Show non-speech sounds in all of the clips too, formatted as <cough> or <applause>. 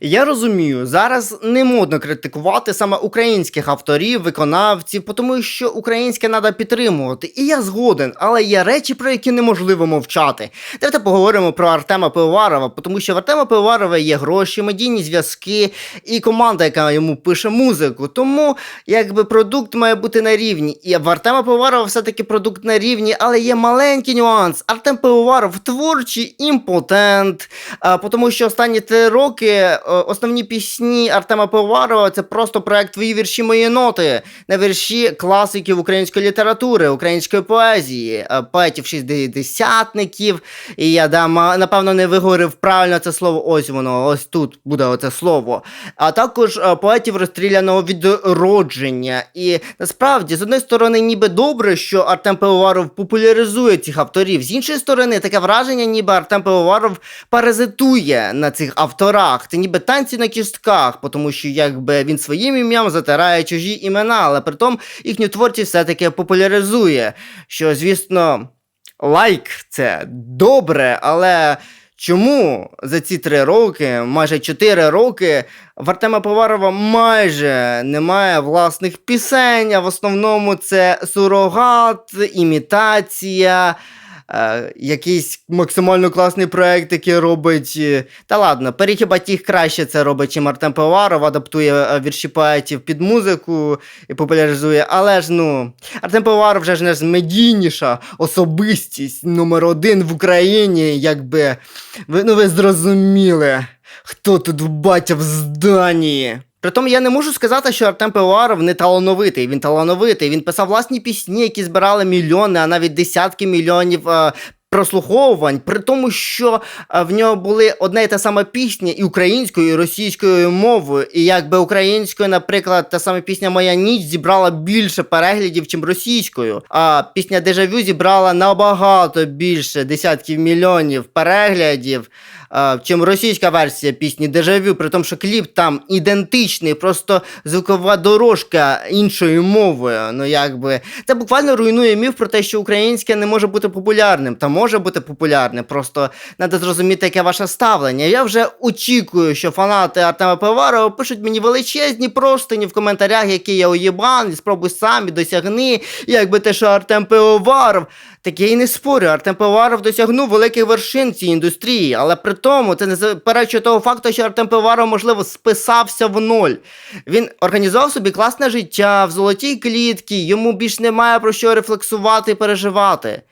Я розумію, зараз не модно критикувати саме українських авторів, виконавців, тому що українське треба підтримувати. І я згоден, але є речі, про які неможливо мовчати. Давайте поговоримо про Артема Пивоварова, тому що в Артема Пивоварова є гроші, медійні зв'язки і команда, яка йому пише музику. Тому якби продукт має бути на рівні. І в Артема Пивоварова все-таки продукт на рівні, але є маленький нюанс. Артем Пивоваров творчий імпотент, тому що останні три роки основні пісні Артема Пивоварова це просто проект твої вірші мої ноти на вірші класиків української літератури, української поезії, е, поетів шістдесятників. І я да, ма- напевно не виговорив правильно це слово. Ось воно, ось тут буде оце слово. А також е, поетів розстріляного відродження. І насправді, з однієї сторони, ніби добре, що Артем Пивоваров популяризує цих авторів. З іншої сторони, таке враження, ніби Артем Пивоваров паразитує на цих авторах. Це ніби танці на кістках, тому що якби він своїм ім'ям затирає чужі імена, але при тому їхню творчість все-таки популяризує. Що, звісно, лайк це добре, але. Чому за ці три роки, майже чотири роки, в Артема Поварова майже немає власних пісень, а в основному це сурогат, імітація, е, якийсь максимально класний проект, який робить. е, Та ладно, перехіба тих краще це робить, чим Артем Поваров, адаптує е, вірші поетів під музику і популяризує. Але ж ну, Артем Поваров вже ж не ж медійніша особистість номер один в Україні, якби. Ви, ну ви зрозуміли, хто тут батя в зданні. Притом я не можу сказати, що Артем Пивоваров не талановитий. Він талановитий. Він писав власні пісні, які збирали мільйони, а навіть десятки мільйонів. е, Прослуховувань, при тому, що е, в нього були одна і та сама пісня і українською, і російською мовою. І якби українською, наприклад, та сама пісня Моя ніч зібрала більше переглядів, чим російською. А пісня Дежавю зібрала набагато більше десятків мільйонів переглядів, чим російська версія пісні Дежавю, при тому, що кліп там ідентичний, просто звукова дорожка іншою мовою. Ну якби це буквально руйнує міф про те, що українське не може бути популярним. Та може бути популярним. Просто треба зрозуміти, яке ваше ставлення. Я вже очікую, що фанати Артема Пиварова пишуть мені величезні простині в коментарях, які я уєбан, і спробуй сам і досягни. Якби те, що Артем Пивоваров. Так я і не спорю, Артем Пивоваров досягнув великих вершин цій індустрії, але при тому це не заперечує того факту, що Артем Пивоваров, можливо, списався в ноль. Він організував собі класне життя в золотій клітці, йому більш немає про що рефлексувати і переживати.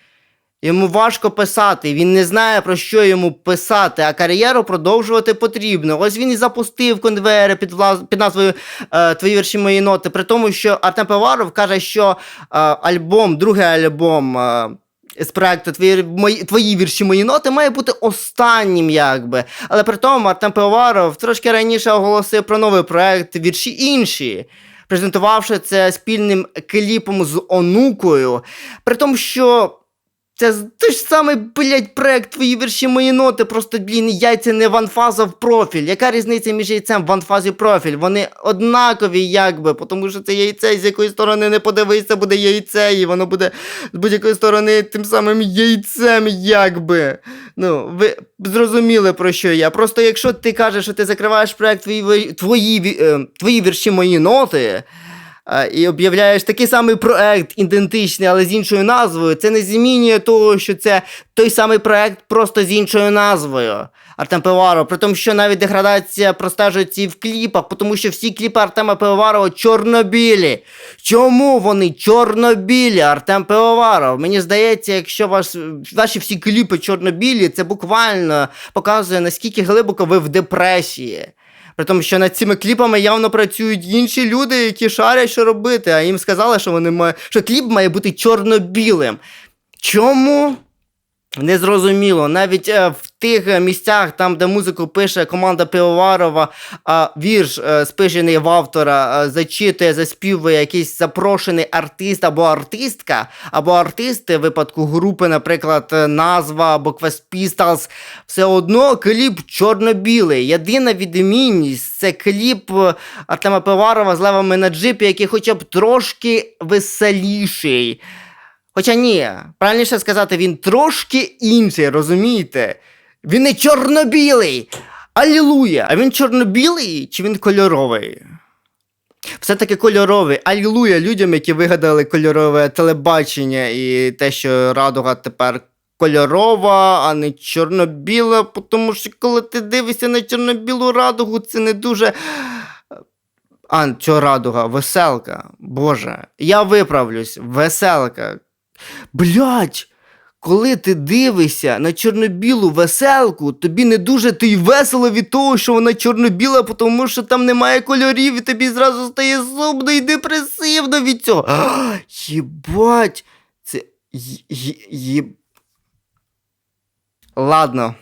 Йому важко писати, він не знає про що йому писати, а кар'єру продовжувати потрібно. Ось він і запустив конвейери під, влас... під назвою е, Твої вірші мої ноти. При тому, що Артем Пиваров каже, що е, альбом, другий альбом. Е, з проекту твої, мої, твої вірші мої ноти має бути останнім, якби. Але при тому Мартин Пивоваров трошки раніше оголосив про новий проект вірші інші, презентувавши це спільним кліпом з онукою. При тому, що це той ж самий, блядь, проект твої вірші мої ноти, просто, блін, яйця не ванфаза в профіль. Яка різниця між яйцем ванфаз і профіль? Вони однакові, якби, тому що це яйце, з якої сторони не подивися, буде яйце, і воно буде з будь-якої сторони тим самим яйцем, якби. Ну, ви зрозуміли про що я. Просто якщо ти кажеш, що ти закриваєш проект твої, твої, е, твої вірші мої ноти. А, і об'являєш такий самий проект, ідентичний, але з іншою назвою, це не змінює того, що це той самий проект, просто з іншою назвою. Артем Пиваров, при тому, що навіть деградація простежується і в кліпах, тому що всі кліпи Артема Пивоварова чорнобілі. Чому вони чорнобілі, Артем Пивоваров? Мені здається, якщо ваш, ваші всі кліпи чорнобілі, це буквально показує, наскільки глибоко ви в депресії. При тому, що над цими кліпами явно працюють інші люди, які шарять, що робити, а їм сказали, що вони має... що кліп має бути чорно-білим. Чому? Незрозуміло. Навіть е, в тих е, місцях, там, де музику пише команда Пивоварова, а вірш е, спишений в автора, е, зачитує, заспівує якийсь запрошений артист або артистка, або артисти в випадку групи, наприклад, е, назва або Quest Pistols, все одно кліп чорно-білий. Єдина відмінність це кліп е, Артема Пиварова з левами на джипі, який хоча б трошки веселіший. Хоча ні, правильніше сказати, він трошки інший, розумієте? Він не чорно-білий, Алілуя! А він чорно-білий чи він кольоровий? Все-таки кольоровий. Алілуя людям, які вигадали кольорове телебачення і те, що радуга тепер кольорова, а не чорно-біла, тому що коли ти дивишся на чорно-білу радугу, це не дуже. А, що радуга, веселка. Боже, я виправлюсь, веселка. Блять! Коли ти дивишся на чорно-білу веселку, тобі не дуже ти й весело від того, що вона чорно-біла, тому що там немає кольорів, і тобі зразу стає сумно і депресивно від цього. А, Єбать, це. Ладно.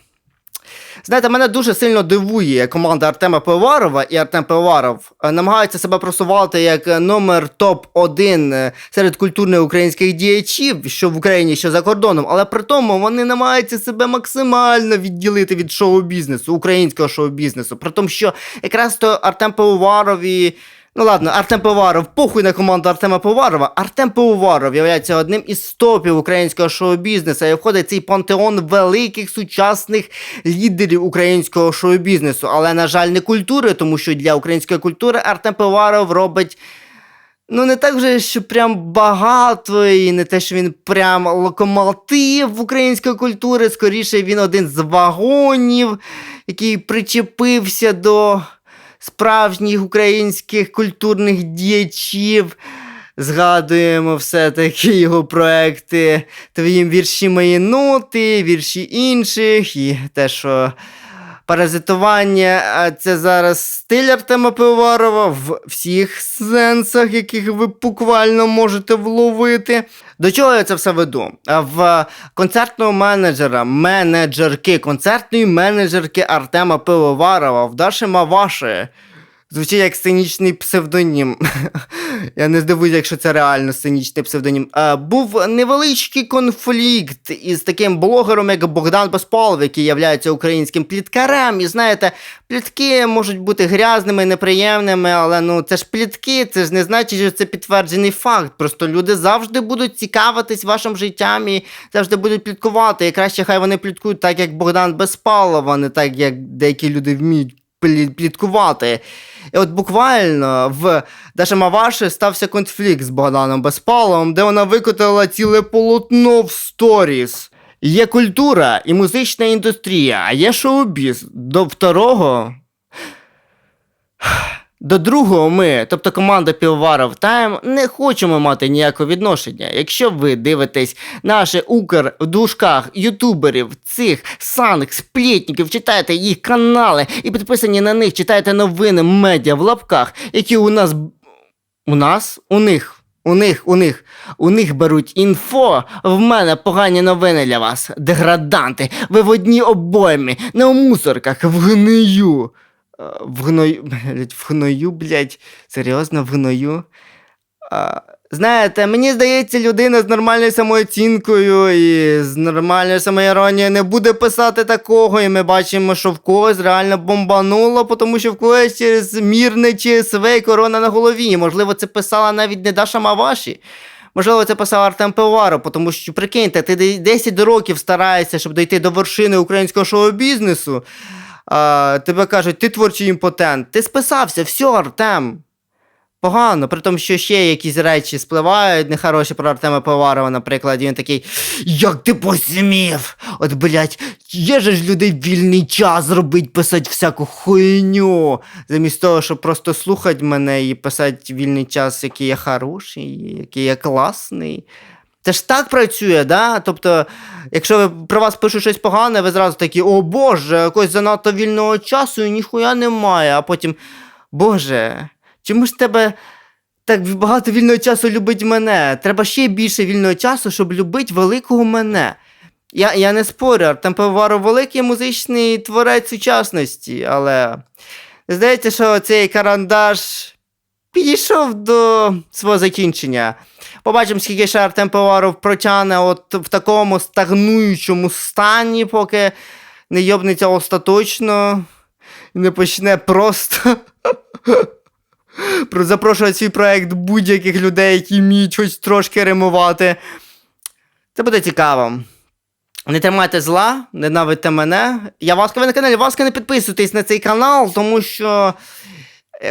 Знаєте, мене дуже сильно дивує команда Артема Пиварова, і Артем Пиваров е, намагається себе просувати як е, номер топ-1 е, серед культурних українських діячів, що в Україні, що за кордоном, але при тому вони намагаються себе максимально відділити від шоу-бізнесу, українського шоу-бізнесу. При тому, що якраз то Артем Пивоваров і. Ну ладно, Артем Пивоваров, похуй на команду Артема Пивоварова. Артем Пивоваров є одним із топів українського шоу-бізнесу і входить в цей пантеон великих сучасних лідерів українського шоу-бізнесу. Але, на жаль, не культури, тому що для української культури Артем Пивоваров робить. Ну, не так вже, що прям багато, і не те, що він прям локомотив української культури. Скоріше, він один з вагонів, який причепився до справжніх українських культурних діячів. Згадуємо все-таки його проекти Твоїм вірші мої ноти, вірші інших, і те, що паразитування це зараз стиль Артема Пиварова в всіх сенсах, яких ви буквально можете вловити. До чого я це все веду? В концертного менеджера, менеджерки, концертної менеджерки Артема Пивоварова в Даші Маваші. Звучить як сценічний псевдонім. <laughs> Я не здивуюся, якщо це реально сценічний псевдонім. Е, був невеличкий конфлікт із таким блогером, як Богдан Безпалов, який є українським пліткарем. І знаєте, плітки можуть бути грязними, неприємними, але ну це ж плітки, це ж не значить, що це підтверджений факт. Просто люди завжди будуть цікавитись вашим життям і завжди будуть пліткувати. І краще хай вони пліткують так, як Богдан Безпалов, а не так, як деякі люди вміють пліткувати. І от буквально в Даша Маваші стався конфлікт з Богданом Безпаловим, де вона викотила ціле полотно в сторіс. Є культура і музична індустрія, а є шоу-біз. До второго. До другого ми, тобто команда Півваров Тайм, не хочемо мати ніякого відношення. Якщо ви дивитесь наші укр в дужках ютуберів, цих санк, сплітників, читаєте їх канали і підписані на них, читаєте новини медіа в лапках, які у нас. У нас? У них. У них, у них, у них беруть інфо. В мене погані новини для вас. Деграданти, ви в одній обоймі, у мусорках, в гнию. Е, В гною. <laughs> Блять, в гною, блять. Серйозно, в гною. А, знаєте, мені здається, людина з нормальною самооцінкою і з нормальною самоіронією не буде писати такого, і ми бачимо, що в когось реально бомбануло, тому що в когось через мірне ЧСВ і корона на голові. І, можливо, це писала навіть не Даша Маваші. Можливо, це писав Артем Пиваров, тому що прикиньте, ти де- 10 років стараєшся, щоб дійти до вершини українського шоу-бізнесу. А, тебе кажуть, ти творчий імпотент. Ти списався, все, Артем. Погано, при тому, що ще якісь речі спливають, нехороші про Артема Пиварова, наприклад, і він такий, як ти посмів? От, блядь, є же ж людей вільний час робить, писати всяку хуйню. Замість того, щоб просто слухати мене і писати вільний час, який я хороший, який я класний. Це ж так працює, да? Тобто, якщо ви про вас пишуть щось погане, ви зразу такі, о Боже, якось занадто вільного часу і ніхуя немає, а потім, Боже, чому ж тебе так багато вільного часу любить мене? Треба ще більше вільного часу, щоб любити великого мене. Я, я не спорю, Артем Пивоваров великий музичний творець сучасності, але здається, що цей карандаш підійшов до свого закінчення. Побачимо, скільки ще Артем Пивоваров протягне от в такому стагнуючому стані, поки не йобнеться остаточно і не почне просто <laughs> запрошувати свій проект будь-яких людей, які вміють хоч трошки римувати. Це буде цікаво. Не тримайте зла, ненавидьте мене. Я Васка, ви на каналі. Васка, не підписуйтесь на цей канал, тому що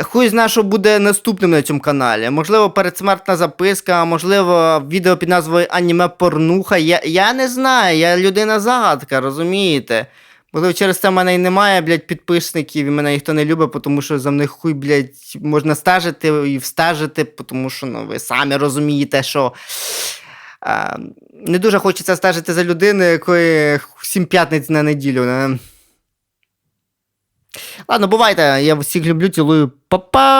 хуй зна, що буде наступним на цьому каналі. Можливо, передсмертна записка, можливо, відео під назвою Аніме Порнуха. Я, я не знаю, я людина загадка, розумієте? Можливо, через це в мене і немає, блядь, підписників, і мене ніхто не любить, тому що за мною хуй, блядь, можна стежити і встежити, тому що ну, ви самі розумієте, що. А, не дуже хочеться стежити за людиною, якої сім п'ятниць на неділю. Не? Ладно, бувайте, я всіх люблю, цілую. Па-па!